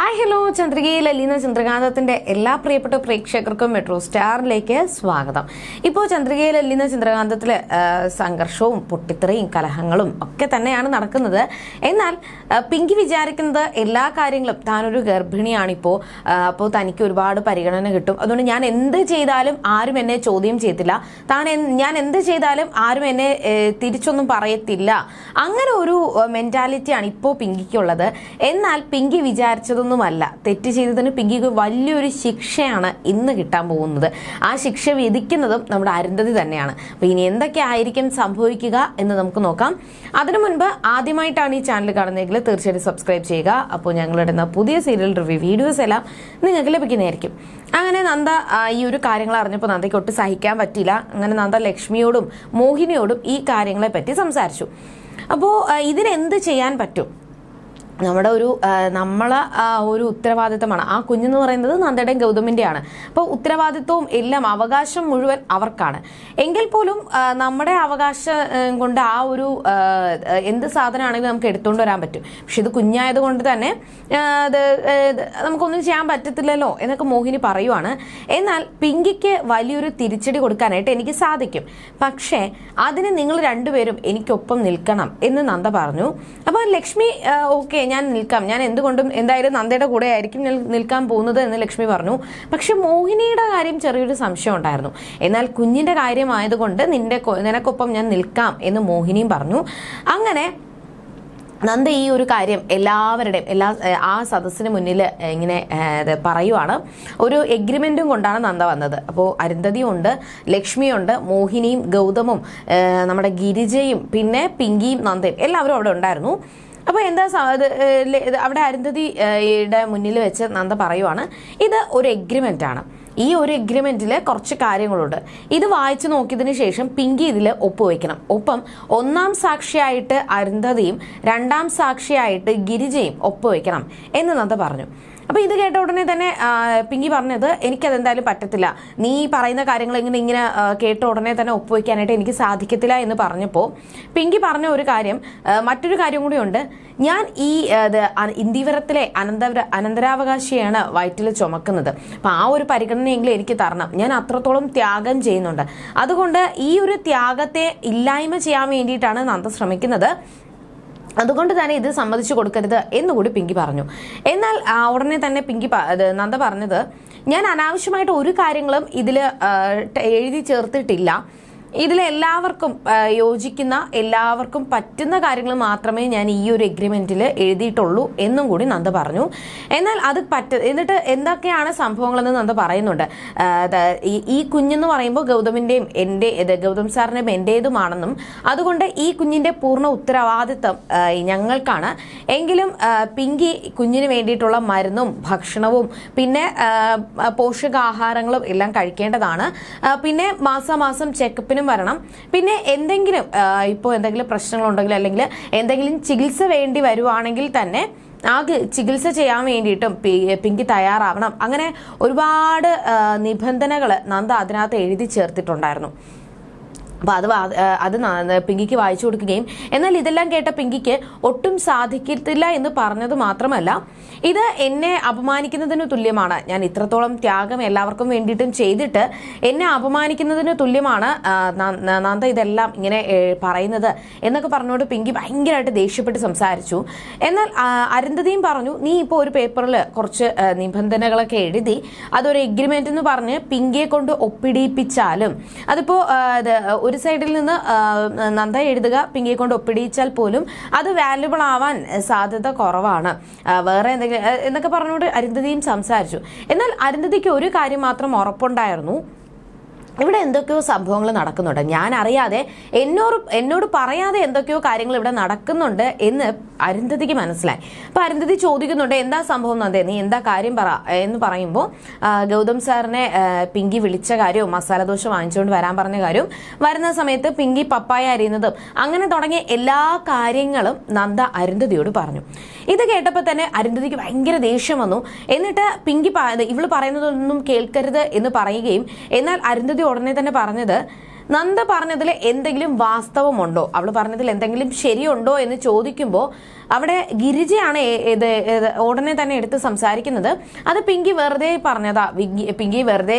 Hi hello ചന്ദ്രികയിൽ അലീന ചന്ദ്രകാന്തത്തിന്റെ എല്ലാ പ്രിയപ്പെട്ട പ്രേക്ഷകർക്കും മെട്രോ സ്റ്റാറിലേക്ക് സ്വാഗതം. ഇപ്പോൾ ചന്ദ്രികയിൽ അലീന ചന്ദ്രകാന്തത്തിൽ സംഘർഷവും പൊട്ടിത്തെറിയും കലഹങ്ങളും ഒക്കെ തന്നെയാണ് നടക്കുന്നത്. എന്നാൽ പിങ്കി വിചാരിക്കുന്നത് എല്ലാ കാര്യങ്ങളും താനൊരു ഗർഭിണിയാണിപ്പോൾ അപ്പോൾ തനിക്ക് ഒരുപാട് പരിഗണന കിട്ടും. അതുകൊണ്ട് ഞാൻ എന്ത് ചെയ്താലും ആരും എന്നെ ചോദ്യം ചെയ്യത്തില്ല. താൻ ഞാൻ എന്ത് ചെയ്താലും ആരും എന്നെ തിരിച്ചൊന്നും പറയത്തില്ല. അങ്ങനെ ഒരു മെന്റാലിറ്റിയാണ് ഇപ്പോൾ പിങ്കിക്കുള്ളത്. എന്നാൽ പിങ്കി വിചാരിച്ചതൊന്നുമല്ല തെറ്റ് ചെയ്തതിന് പിങ്കിക്ക് വലിയൊരു ശിക്ഷയാണ് ഇന്ന് കിട്ടാൻ പോകുന്നത്. ആ ശിക്ഷ വിധിക്കുന്നതും നമ്മുടെ അരുന്ധതി തന്നെയാണ്. അപ്പൊ ഇനി എന്തൊക്കെ ആയിരിക്കും സംഭവിക്കുക എന്ന് നമുക്ക് നോക്കാം. അതിനു മുൻപ് ആദ്യമായിട്ടാണ് ഈ ചാനൽ കാണുന്നതെങ്കിൽ തീർച്ചയായിട്ടും സബ്സ്ക്രൈബ് ചെയ്യുക. അപ്പോൾ ഞങ്ങളിടുന്ന പുതിയ സീരിയൽ റിവ്യൂ വീഡിയോസ് എല്ലാം നിങ്ങൾക്ക് ലഭിക്കുന്നതായിരിക്കും. അങ്ങനെ നന്ദ ഈ ഒരു കാര്യങ്ങൾ അറിഞ്ഞപ്പോൾ നന്ദയ്ക്ക് ഒട്ടും സഹിക്കാൻ പറ്റില്ല അങ്ങനെ നന്ദ ലക്ഷ്മിയോടും മോഹിനിയോടും ഈ കാര്യങ്ങളെ പറ്റി സംസാരിച്ചു. അപ്പോൾ ഇതിനെന്ത് ചെയ്യാൻ പറ്റും? നമ്മുടെ ഒരു നമ്മളെ ഒരു ഉത്തരവാദിത്തമാണ് ആ കുഞ്ഞെന്ന് പറയുന്നത് നന്ദയുടെയും ഗൗതമിന്റെയാണ് അപ്പോൾ ഉത്തരവാദിത്വവും എല്ലാം അവകാശം മുഴുവൻ അവർക്കാണ്. എങ്കിൽ പോലും നമ്മുടെ അവകാശം കൊണ്ട് ആ ഒരു എന്ത് സാധനമാണെങ്കിലും നമുക്ക് എടുത്തുകൊണ്ട് വരാൻ പറ്റും. പക്ഷെ ഇത് കുഞ്ഞായത് കൊണ്ട് തന്നെ അത് നമുക്കൊന്നും ചെയ്യാൻ പറ്റത്തില്ലല്ലോ എന്നൊക്കെ മോഹിനി പറയുവാണ്. എന്നാൽ പിങ്കിക്ക് വലിയൊരു തിരിച്ചടി കൊടുക്കാനായിട്ട് എനിക്ക് സാധിക്കും. പക്ഷേ അതിന് നിങ്ങൾ രണ്ടുപേരും എനിക്കൊപ്പം നിൽക്കണം എന്ന് നന്ദ പറഞ്ഞു. അപ്പോൾ ലക്ഷ്മി ഓക്കെ ഞാൻ നിൽക്കാം. ഞാൻ എന്തുകൊണ്ടും എന്തായാലും നന്ദയുടെ കൂടെ ആയിരിക്കും നിൽക്കാൻ പോകുന്നത് എന്ന് ലക്ഷ്മി പറഞ്ഞു. പക്ഷെ മോഹിനിയുടെ കാര്യം ചെറിയൊരു സംശയം ഉണ്ടായിരുന്നു. എന്നാൽ കുഞ്ഞിന്റെ കാര്യമായതുകൊണ്ട് നിന്റെ നിനക്കൊപ്പം ഞാൻ നിൽക്കാം എന്ന് മോഹിനിയും പറഞ്ഞു. അങ്ങനെ നന്ദ ഈ ഒരു കാര്യം എല്ലാവരുടെയും എല്ലാ ആ സദസ്സിന് മുന്നിൽ ഇങ്ങനെ പറയുവാണ്. ഒരു എഗ്രിമെന്റും കൊണ്ടാണ് നന്ദ വന്നത്. അപ്പോൾ അരുന്ധതിയുണ്ട് ലക്ഷ്മിയുണ്ട് മോഹിനിയും ഗൗതമും നമ്മുടെ ഗിരിജയും പിന്നെ പിങ്കിയും നന്ദയും എല്ലാവരും അവിടെ ഉണ്ടായിരുന്നു. അപ്പോൾ എന്താ അവിടെ അരുന്ധതിയുടെ യുടെ മുന്നിൽ വെച്ച് നന്ദ പറയുവാണ് ഇത് ഒരു എഗ്രിമെന്റ് ആണ്. ഈ ഒരു എഗ്രിമെന്റിൽ കുറച്ച് കാര്യങ്ങളുണ്ട്. ഇത് വായിച്ചു നോക്കിയതിന് ശേഷം പിങ്കി ഇതിൽ ഒപ്പുവെക്കണം ഒപ്പം ഒന്നാം സാക്ഷിയായിട്ട് അരുന്ധതിയും രണ്ടാം സാക്ഷിയായിട്ട് ഗിരിജയും ഒപ്പുവെക്കണം എന്ന് നന്ദ പറഞ്ഞു. അപ്പൊ ഇത് കേട്ട ഉടനെ തന്നെ പിങ്കി പറഞ്ഞത് എനിക്കത് എന്തായാലും പറ്റത്തില്ല. നീ പറയുന്ന കാര്യങ്ങൾ ഇങ്ങനെ ഇങ്ങനെ കേട്ട ഉടനെ തന്നെ ഒപ്പുവെക്കാനായിട്ട് എനിക്ക് സാധിക്കത്തില്ല എന്ന് പറഞ്ഞപ്പോൾ പിങ്കി പറഞ്ഞ ഒരു കാര്യം മറ്റൊരു കാര്യം കൂടിയുണ്ട് ഞാൻ ഈ ഇന്ദിവരത്തിലെ അനന്തര അനന്തരാവകാശിയാണ് വയറ്റിൽ ചുമക്കുന്നത്. അപ്പൊ ആ ഒരു പരിഗണനയെങ്കിലും എനിക്ക് തരണം. ഞാൻ അത്രത്തോളം ത്യാഗം ചെയ്യുന്നുണ്ട്. അതുകൊണ്ട് ഈ ഒരു ത്യാഗത്തെ ഇല്ലായ്മ ചെയ്യാൻ വേണ്ടിയിട്ടാണ് നന്ദ ശ്രമിക്കുന്നത്. അതുകൊണ്ട് തന്നെ ഇത് സമ്മതിച്ചു കൊടുക്കരുത് എന്നുകൂടി പിങ്കി പറഞ്ഞു. എന്നാൽ ഉടനെ തന്നെ പിങ്കി നന്ദ പറഞ്ഞത് ഞാൻ അനാവശ്യമായിട്ട് ഒരു കാര്യങ്ങളും ഇതിൽ എഴുതി ചേർത്തിട്ടില്ല. ഇതിൽ എല്ലാവർക്കും യോജിക്കുന്ന എല്ലാവർക്കും പറ്റുന്ന കാര്യങ്ങൾ മാത്രമേ ഞാൻ ഈ ഒരു എഗ്രിമെന്റിൽ എഴുതിയിട്ടുള്ളൂ എന്നും കൂടി നന്ദ പറഞ്ഞു. എന്നാൽ അത് പറ്റ എന്നിട്ട് എന്തൊക്കെയാണ് സംഭവങ്ങളെന്ന് നന്ദ പറയുന്നുണ്ട്. ഈ- കുഞ്ഞെന്ന് പറയുമ്പോൾ ഗൗതമിന്റെയും എന്റെ ഗൗതം സാറിന്റെയും എന്റേതുമാണെന്നും അതുകൊണ്ട് ഈ കുഞ്ഞിന്റെ പൂർണ ഉത്തരവാദിത്തം ഞങ്ങൾക്കാണ്. എങ്കിലും പിങ്കി കുഞ്ഞിന് വേണ്ടിയിട്ടുള്ള മരുന്നും ഭക്ഷണവും പിന്നെ പോഷകാഹാരങ്ങളും എല്ലാം കഴിക്കേണ്ടതാണ്. പിന്നെ മാസം മാസാമാസം ചെക്കപ്പിനും വരണം. പിന്നെ എന്തെങ്കിലും ഇപ്പോൾ എന്തെങ്കിലും പ്രശ്നങ്ങളുണ്ടെങ്കിൽ അല്ലെങ്കിൽ എന്തെങ്കിലും ചികിത്സ വേണ്ടി വരുവാണെങ്കിൽ തന്നെ ആ ചികിത്സ ചെയ്യാൻ വേണ്ടിയിട്ടും പിങ്കി തയ്യാറാവണം. അങ്ങനെ ഒരുപാട് നിബന്ധനകൾ നന്ദ അതിനകത്ത് എഴുതി ചേർത്തിട്ടുണ്ടായിരുന്നു. അപ്പോൾ അത് അത് പിങ്കിക്ക് വായിച്ചു കൊടുക്കുകയും. എന്നാൽ ഇതെല്ലാം കേട്ട പിങ്കിക്ക് ഒട്ടും സാധിക്കത്തില്ല എന്ന് പറഞ്ഞത് മാത്രമല്ല ഇത് എന്നെ അപമാനിക്കുന്നതിന് തുല്യമാണ്. ഞാൻ ഇത്രത്തോളം ത്യാഗം എല്ലാവർക്കും വേണ്ടിയിട്ടും ചെയ്തിട്ട് എന്നെ അപമാനിക്കുന്നതിന് തുല്യമാണ് നന്ദ ഇതെല്ലാം ഇങ്ങനെ പറയുന്നത് എന്നൊക്കെ പറഞ്ഞുകൊണ്ട് പിങ്കി ഭയങ്കരമായിട്ട് ദേഷ്യപ്പെട്ട് സംസാരിച്ചു. എന്നാൽ അരുന്ധതിയും പറഞ്ഞു നീ ഇപ്പോൾ ഒരു പേപ്പറിൽ കുറച്ച് നിബന്ധനകളൊക്കെ എഴുതി അതൊരു എഗ്രിമെന്റ് എന്ന് പറഞ്ഞ് പിങ്കിയെ കൊണ്ട് ഒപ്പിടിയിപ്പിച്ചാലും അതിപ്പോ ഒരു സൈഡിൽ നിന്ന് നന്നായി എഴുതുക പിങ്കിയെ കൊണ്ട് ഒപ്പിടിയിച്ചാൽ പോലും അത് വാല്യുബിൾ ആവാൻ സാധ്യത കുറവാണ്. വേറെ എന്തെങ്കിലും എന്നൊക്കെ പറഞ്ഞുകൊണ്ട് അരുന്ധതിയും സംസാരിച്ചു. എന്നാൽ അരുന്ധതിക്ക് ഒരു കാര്യം മാത്രം ഉറപ്പുണ്ടായിരുന്നു. ഇവിടെ എന്തൊക്കെയോ സംഭവങ്ങൾ നടക്കുന്നുണ്ട്. ഞാൻ അറിയാതെ എന്നോട് എന്നോട് പറയാതെ എന്തൊക്കെയോ കാര്യങ്ങൾ ഇവിടെ നടക്കുന്നുണ്ട് എന്ന് അരുന്ധതിക്ക് മനസ്സിലായി. അപ്പൊ അരുന്ധതി ചോദിക്കുന്നുണ്ട് എന്താ സംഭവം നന്ദേ? നീ എന്താ കാര്യം പറ? എന്ന് പറയുമ്പോൾ ഗൗതം സാറിനെ പിങ്കി വിളിച്ച കാര്യവും മസാല ദോശ വാങ്ങിച്ചുകൊണ്ട് വരാൻ പറഞ്ഞ കാര്യവും വരുന്ന സമയത്ത് പിങ്കി പപ്പായ അരിയുന്നതും അങ്ങനെ തുടങ്ങിയ എല്ലാ കാര്യങ്ങളും നന്ദ അരുന്ധതിയോട് പറഞ്ഞു. ഇത് കേട്ടപ്പോൾ തന്നെ അരുന്ധതിക്ക് ഭയങ്കര ദേഷ്യം വന്നു. എന്നിട്ട് പിങ്കി ഇവൾ പറയുന്നതൊന്നും കേൾക്കരുത് എന്ന് പറയുകയും എന്നാൽ അരുന്ധതി ഉടനെ തന്നെ പറഞ്ഞത് നന്ദ പറഞ്ഞതിൽ എന്തെങ്കിലും വാസ്തവമുണ്ടോ? അവൾ പറഞ്ഞതിൽ എന്തെങ്കിലും ശരിയുണ്ടോ എന്ന് ചോദിക്കുമ്പോൾ അവിടെ ഗിരിജയാണ് ഇത് ഉടനെ തന്നെ എടുത്ത് സംസാരിക്കുന്നത്. അത് പിങ്കി വെറുതെ പറഞ്ഞതാ. പിങ്കി വെറുതെ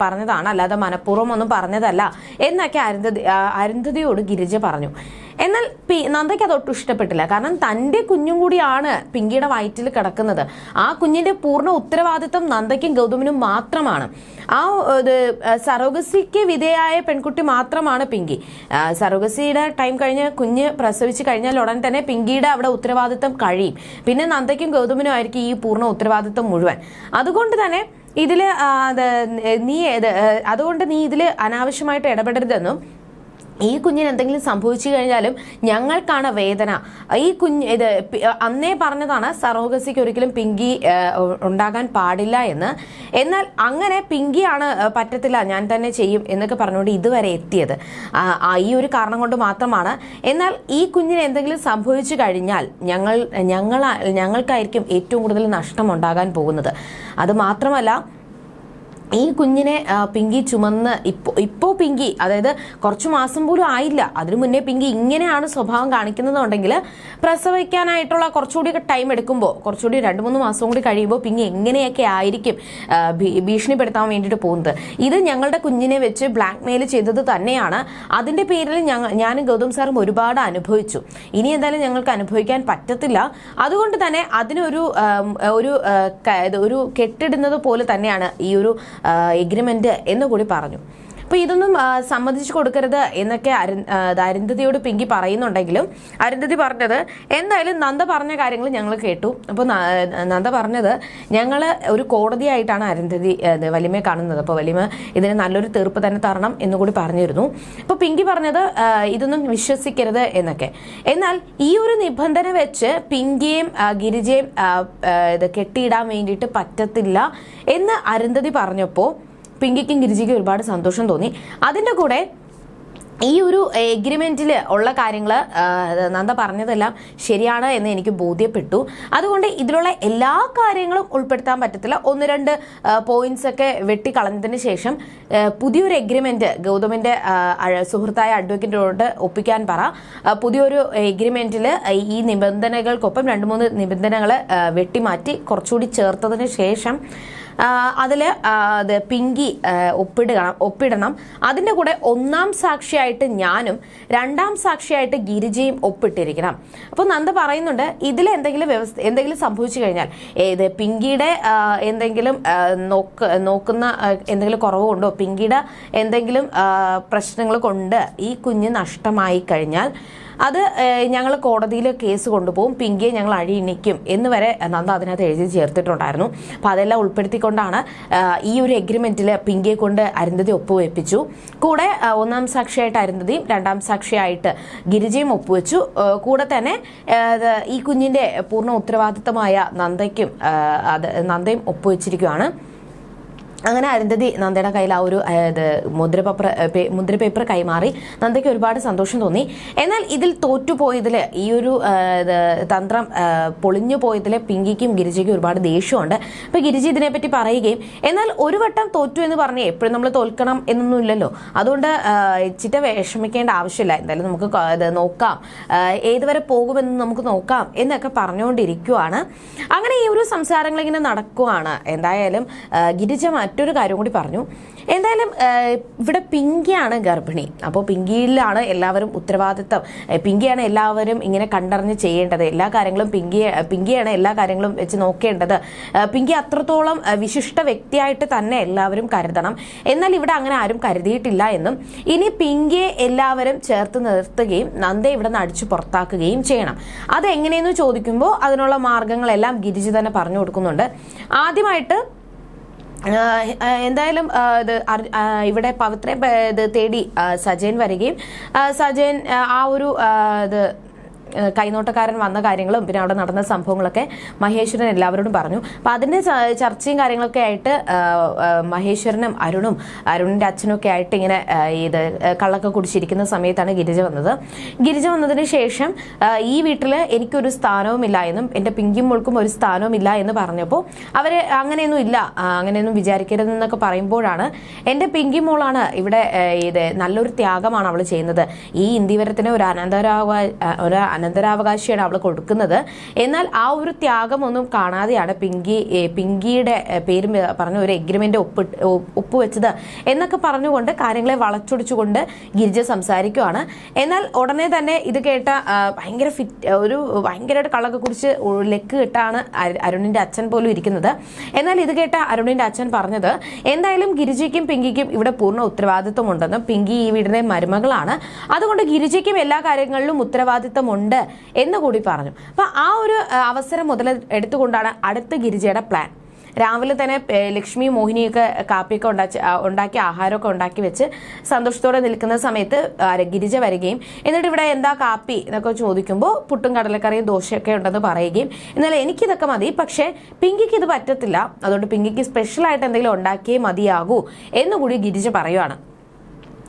പറഞ്ഞതാണ്. അല്ലാതെ മനഃപൂർവം ഒന്നും പറഞ്ഞതല്ല എന്നൊക്കെ അരുന്ധതി അരുന്ധതിയോട് ഗിരിജ പറഞ്ഞു. എന്നാൽ പി നന്ദയ്ക്ക് അത് ഒട്ടും ഇഷ്ടപ്പെട്ടില്ല. കാരണം തന്റെ കുഞ്ഞും കൂടിയാണ് പിങ്കിയുടെ വയറ്റിൽ കിടക്കുന്നത്. ആ കുഞ്ഞിന്റെ പൂർണ ഉത്തരവാദിത്വം നന്ദയ്ക്കും ഗൗതമിനും മാത്രമാണ്. ആ സറോഗസിക്ക് വിധേയായ പെൺകുട്ടി മാത്രമാണ് പിങ്കി. സറോഗസിയുടെ ടൈം കഴിഞ്ഞ് കുഞ്ഞ് പ്രസവിച്ച് കഴിഞ്ഞാൽ ഉടൻ തന്നെ പിങ്കിയുടെ അവിടെ ഉത്തരവാദിത്വം കഴിയും. പിന്നെ നന്ദയ്ക്കും ഗൗതമിനും ആയിരിക്കും ഈ പൂർണ ഉത്തരവാദിത്വം മുഴുവൻ. അതുകൊണ്ട് തന്നെ ഇതിൽ നീ അതുകൊണ്ട് നീ ഇതിൽ അനാവശ്യമായിട്ട് ഇടപെടരുതെന്നും ഈ കുഞ്ഞിന് എന്തെങ്കിലും സംഭവിച്ചു കഴിഞ്ഞാലും ഞങ്ങൾക്കാണ് വേദന. ഈ കുഞ്ഞ് ഇത് അന്നേ പറഞ്ഞതാണ് സറോഗസിക്ക് ഒരിക്കലും പിങ്കി ഉണ്ടാകാൻ പാടില്ല എന്ന്. എന്നാൽ അങ്ങനെ പിങ്കിയാണ് പറ്റത്തില്ല ഞാൻ തന്നെ ചെയ്യും എന്നൊക്കെ പറഞ്ഞുകൊണ്ട് ഇതുവരെ എത്തിയത്. ഈ ഒരു കാരണം കൊണ്ട് മാത്രമാണ്. എന്നാൽ ഈ കുഞ്ഞിന് എന്തെങ്കിലും സംഭവിച്ചു കഴിഞ്ഞാൽ ഞങ്ങൾ ഞങ്ങൾ ഞങ്ങൾക്കായിരിക്കും ഏറ്റവും കൂടുതൽ നഷ്ടം ഉണ്ടാകാൻ പോകുന്നത്. അത് മാത്രമല്ല ഈ കുഞ്ഞിനെ പിങ്കി ചുമന്ന് ഇപ്പോൾ ഇപ്പോൾ പിങ്കി അതായത് കുറച്ച് മാസം പോലും ആയില്ല. അതിനു മുന്നേ പിങ്കി ഇങ്ങനെയാണ് സ്വഭാവം കാണിക്കുന്നതുണ്ടെങ്കിൽ പ്രസവിക്കാനായിട്ടുള്ള കുറച്ചുകൂടി ടൈം എടുക്കുമ്പോൾ കുറച്ചുകൂടി രണ്ട് മൂന്ന് മാസം കൂടി കഴിയുമ്പോൾ പിങ്കി എങ്ങനെയൊക്കെ ആയിരിക്കും ഭീഷണിപ്പെടുത്താൻ വേണ്ടിയിട്ട് പോകുന്നത്. ഇത് ഞങ്ങളുടെ കുഞ്ഞിനെ വെച്ച് ബ്ലാക്ക് മെയിൽ ചെയ്തത് തന്നെയാണ്. അതിന്റെ പേരിൽ ഞങ്ങൾ ഞാനും ഗൗതം സാറും ഒരുപാട് അനുഭവിച്ചു. ഇനി എന്തായാലും ഞങ്ങൾക്ക് അനുഭവിക്കാൻ പറ്റത്തില്ല. അതുകൊണ്ട് തന്നെ അതിനൊരു ഒരു ഒരു കെട്ടിടുന്നത് പോലെ തന്നെയാണ് ഈ ഒരു എഗ്രിമെന്റ് എന്നുകൂടി പറഞ്ഞു. അപ്പൊ ഇതൊന്നും സമ്മതിച്ചു കൊടുക്കരുത് എന്നൊക്കെ അരു- അരുന്ധതിയോട് പിങ്കി പറയുന്നുണ്ടെങ്കിലും അരുന്ധതി പറഞ്ഞത് എന്തായാലും നന്ദ പറഞ്ഞ കാര്യങ്ങൾ ഞങ്ങൾ കേട്ടു. അപ്പോൾ നന്ദ പറഞ്ഞത് ഞങ്ങൾ ഒരു കോടതിയായിട്ടാണ് അരുന്ധതി വലിമയെ കാണുന്നത്. അപ്പോൾ വലിമ ഇതിന് നല്ലൊരു തീർപ്പ് തന്നെ തരണം എന്നുകൂടി പറഞ്ഞിരുന്നു. അപ്പോൾ പിങ്കി പറഞ്ഞത് ഇതൊന്നും വിശ്വസിക്കരുത് എന്നൊക്കെ. എന്നാൽ ഈ ഒരു നിബന്ധന വെച്ച് പിങ്കിയെയും ഗിരിജയും ഇത് കെട്ടിയിടാൻ വേണ്ടിയിട്ട് പറ്റത്തില്ല എന്ന് അരുന്ധതി പറഞ്ഞപ്പോൾ പിങ്കിക്കും ഗിരിജിക്കും ഒരുപാട് സന്തോഷം തോന്നി. അതിന്റെ കൂടെ ഈ ഒരു എഗ്രിമെന്റിൽ ഉള്ള കാര്യങ്ങൾ നന്ദ പറഞ്ഞതെല്ലാം ശരിയാണ് എന്ന് എനിക്ക് ബോധ്യപ്പെട്ടു. അതുകൊണ്ട് ഇതിലുള്ള എല്ലാ കാര്യങ്ങളും ഉൾപ്പെടുത്താൻ പറ്റത്തില്ല. ഒന്ന് രണ്ട് പോയിന്റ്സ് ഒക്കെ വെട്ടിക്കളഞ്ഞതിന് ശേഷം പുതിയൊരു ആ, അഴ- സുഹൃത്തായ അഡ്വക്കേറ്റിനോട് ഒപ്പിക്കാൻ പറ. പുതിയൊരു എഗ്രിമെന്റിൽ ഈ നിബന്ധനകൾക്കൊപ്പം രണ്ട് മൂന്ന് നിബന്ധനകൾ വെട്ടിമാറ്റി കുറച്ചുകൂടി ചേർത്തതിന് ശേഷം അതിൽ അത് പിങ്കി ഒപ്പിടുക ഒപ്പിടണം അതിന്റെ കൂടെ ഒന്നാം സാക്ഷിയായിട്ട് ഞാനും രണ്ടാം സാക്ഷിയായിട്ട് ഗിരിജയും ഒപ്പിട്ടിരിക്കണം. അപ്പോൾ നന്ദ പറയുന്നുണ്ട് ഇതിൽ എന്തെങ്കിലും വ്യവസ്ഥ എന്തെങ്കിലും സംഭവിച്ചു കഴിഞ്ഞാൽ ഏത് പിങ്കിയുടെ എന്തെങ്കിലും നോക്ക് നോക്കുന്ന എന്തെങ്കിലും കുറവുണ്ടോ പിങ്കിയുടെ എന്തെങ്കിലും പ്രശ്നങ്ങൾ കൊണ്ട് ഈ കുഞ്ഞ് നഷ്ടമായി കഴിഞ്ഞാൽ അത് ഞങ്ങൾ കോടതിയിൽ കേസ് കൊണ്ടുപോകും. പിങ്കിയെ ഞങ്ങൾ അഴിയിണിക്കും. എന്ന് വരെ നന്ദ അതിനകത്ത് എഴുതി ചേർത്തിട്ടുണ്ടായിരുന്നു. അപ്പോൾ അതെല്ലാം ഉൾപ്പെടുത്തിക്കൊണ്ടാണ് ഈ ഒരു എഗ്രിമെന്റിൽ പിങ്കിയെ കൊണ്ട് അരുന്ധതി ഒപ്പുവെപ്പിച്ചു. കൂടെ ഒന്നാം സാക്ഷിയായിട്ട് അരുന്ധതിയും രണ്ടാം സാക്ഷിയായിട്ട് ഗിരിജയും ഒപ്പുവെച്ചു. കൂടെ തന്നെ ഈ കുഞ്ഞിന്റെ പൂർണ ഉത്തരവാദിത്തമായ നന്ദയ്ക്കും അത് നന്ദയും ഒപ്പുവെച്ചിരിക്കുകയാണ് അങ്ങനെ അരുന്ധതി നന്ദയുടെ കയ്യിൽ ആ ഒരു ഇത് മുദ്ര പേപ്പർ മുദ്ര പേപ്പർ കൈമാറി. നന്ദയ്ക്ക് ഒരുപാട് സന്തോഷം തോന്നി. എന്നാൽ ഇതിൽ തോറ്റുപോയതിൽ ഈ ഒരു തന്ത്രം പൊളിഞ്ഞു പോയതിൽ പിങ്കിക്കും ഗിരിജയ്ക്കും ഒരുപാട് ദേഷ്യമുണ്ട്. അപ്പൊ ഗിരിജി ഇതിനെപ്പറ്റി പറയുകയും എന്നാൽ ഒരു വട്ടം തോറ്റു എന്ന് പറഞ്ഞേ എപ്പോഴും നമ്മൾ തോൽക്കണം എന്നൊന്നും ഇല്ലല്ലോ. അതുകൊണ്ട് ചിറ്റ വിഷമിക്കേണ്ട ആവശ്യമില്ല. എന്തായാലും നമുക്ക് നോക്കാം. ഏതുവരെ പോകുമെന്ന് നമുക്ക് നോക്കാം എന്നൊക്കെ പറഞ്ഞുകൊണ്ടിരിക്കുവാണ് അങ്ങനെ ഈ ഒരു സംസാരങ്ങൾ ഇങ്ങനെ നടക്കുവാണ്. എന്തായാലും ഗിരിജ മറ്റൊരു കാര്യം കൂടി പറഞ്ഞു. എന്തായാലും ഇവിടെ പിങ്കിയാണ് ഗർഭിണി. അപ്പോൾ പിങ്കിയിലാണ് എല്ലാവരും ഉത്തരവാദിത്തം. പിങ്കിയാണ് എല്ലാവരും ഇങ്ങനെ കണ്ടറിഞ്ഞ് ചെയ്യേണ്ടത്. എല്ലാ കാര്യങ്ങളും പിങ്കി പിങ്കിയാണ് എല്ലാ കാര്യങ്ങളും വെച്ച് നോക്കേണ്ടത്. പിങ്കി അത്രത്തോളം വിശിഷ്ട വ്യക്തിയായിട്ട് തന്നെ എല്ലാവരും കരുതണം. എന്നാൽ ഇവിടെ അങ്ങനെ ആരും കരുതിയിട്ടില്ല എന്നും ഇനി പിങ്കിയെ എല്ലാവരും ചേർത്ത് നിർത്തുകയും നന്ദെ ഇവിടെ നിന്ന് അടിച്ചു പുറത്താക്കുകയും ചെയ്യണം. അത് എങ്ങനെയെന്ന് ചോദിക്കുമ്പോൾ അതിനുള്ള മാർഗങ്ങളെല്ലാം ഗിരിജി തന്നെ പറഞ്ഞു കൊടുക്കുന്നുണ്ട്. ആദ്യമായിട്ട് എന്തായാലും ഇത് ഇവിടെ പവിത്രയെ ഇത് തേടി സജയൻ വരികയും സജയൻ ആ ഒരു ഇത് കൈനോട്ടക്കാരൻ വന്ന കാര്യങ്ങളും പിന്നെ അവിടെ നടന്ന സംഭവങ്ങളൊക്കെ മഹേശ്വരൻ എല്ലാവരോടും പറഞ്ഞു. അപ്പൊ അതിന്റെ ചർച്ചയും കാര്യങ്ങളൊക്കെ ആയിട്ട് മഹേശ്വരനും അരുണും അരുണിന്റെ അച്ഛനും ഒക്കെ ആയിട്ട് ഇങ്ങനെ ഇത് കള്ളൊക്കെ കുടിച്ചിരിക്കുന്ന സമയത്താണ് ഗിരിജ വന്നത്. ഗിരിജ വന്നതിന് ശേഷം ഈ വീട്ടിൽ എനിക്കൊരു സ്ഥാനവുമില്ല എന്നും എന്റെ പിങ്കും മുൾക്കും ഒരു സ്ഥാനവുമില്ല എന്ന് പറഞ്ഞപ്പോൾ അവർ അങ്ങനെയൊന്നും ഇല്ല അങ്ങനെയൊന്നും വിചാരിക്കരുതെന്നൊക്കെ പറയുമ്പോഴാണ് എന്റെ പിങ്കി മോളാണ് ഇവിടെ ഇത് നല്ലൊരു ത്യാഗമാണ് അവൾ ചെയ്യുന്നത്. ഈ ഇന്ത്യവരത്തിന് ഒരു അനന്തരാവ ഒരു അനന്തരാവകാശിയാണ് അവൾ കൊടുക്കുന്നത്. എന്നാൽ ആ ഒരു ത്യാഗമൊന്നും കാണാതെയാണ് പിങ്കി പിങ്കിയുടെ പേര് പറഞ്ഞ ഒരു എഗ്രിമെന്റ് ഒപ്പിട്ട് ഒപ്പുവെച്ചത് എന്നൊക്കെ പറഞ്ഞുകൊണ്ട് കാര്യങ്ങളെ വളച്ചൊടിച്ചുകൊണ്ട് ഗിരിജ സംസാരിക്കുവാണ്. എന്നാൽ ഉടനെ തന്നെ ഇത് കേട്ട ഭയങ്കര ഫിറ്റ് ഒരു ഭയങ്കരമായിട്ട് കള്ളൊക്കെ കുറിച്ച് ലെക്ക് കിട്ടാണ് അരുണിന്റെ അച്ഛൻ പോലും ഇരിക്കുന്നത്. എന്നാൽ ഇത് കേട്ട അരുണിന്റെ അച്ഛൻ പറഞ്ഞത് എന്തായാലും ഗിരിജയ്ക്കും പിങ്കിക്കും ഇവിടെ പൂർണ ഉത്തരവാദിത്വം ഉണ്ടെന്നും പിങ്കി ഈ വീടിന്റെ മരുമകളാണ്. അതുകൊണ്ട് ഗിരിജയ്ക്കും എല്ലാ കാര്യങ്ങളിലും ഉത്തരവാദിത്തമുണ്ട് എന്ന് കൂടി പറഞ്ഞു. അപ്പോൾ ആ ഒരു അവസരം മുതൽ എടുത്തുകൊണ്ടാണ് അടുത്ത ഗിരിജയുടെ പ്ലാൻ രാവിലെ തന്നെ ലക്ഷ്മി മോഹിനിയൊക്കെ കാപ്പിയൊക്കെ ഉണ്ടാക്കി ഉണ്ടാക്കി ആഹാരമൊക്കെ ഉണ്ടാക്കി വെച്ച് സന്തോഷത്തോടെ നിൽക്കുന്ന സമയത്ത് ഗിരിജ വരികയും എന്നിട്ട് ഇവിടെ എന്താ കാപ്പി എന്നൊക്കെ ചോദിക്കുമ്പോൾ പുട്ടും കടലക്കറിയും ദോശയൊക്കെ ഉണ്ടെന്ന് പറയുകയും എന്നാൽ എനിക്കിതൊക്കെ മതി പക്ഷേ പിങ്കിക്ക് ഇത് പറ്റത്തില്ല. അതുകൊണ്ട് പിങ്കിക്ക് സ്പെഷ്യലായിട്ട് എന്തെങ്കിലും ഉണ്ടാക്കിയേ മതിയാകൂ എന്നുകൂടി ഗിരിജ പറയുവാണ്.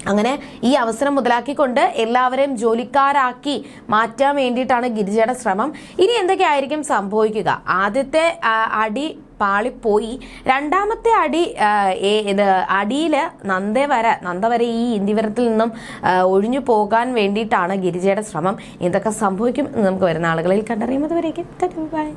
അങ്ങനെ ഈ അവസരം മുതലാക്കിക്കൊണ്ട് എല്ലാവരെയും ജോലിക്കാരാക്കി മാറ്റാൻ വേണ്ടിയിട്ടാണ് ഗിരിജയുടെ ശ്രമം. ഇനി എന്തൊക്കെയായിരിക്കും സംഭവിക്കുക? ആദ്യത്തെ അടി പാളിപ്പോയി. രണ്ടാമത്തെ അടി ഇത് അടിയിൽ നന്ദവര നന്ദവര ഈ ഇന്ദിവരത്തിൽ നിന്നും ഒഴിഞ്ഞു പോകാൻ വേണ്ടിയിട്ടാണ് ഗിരിജയുടെ ശ്രമം. എന്തൊക്കെ സംഭവിക്കും എന്ന് നമുക്ക് വരുന്ന ആളുകളിൽ കണ്ടറിയുന്നത് വരേക്കും ബൈ.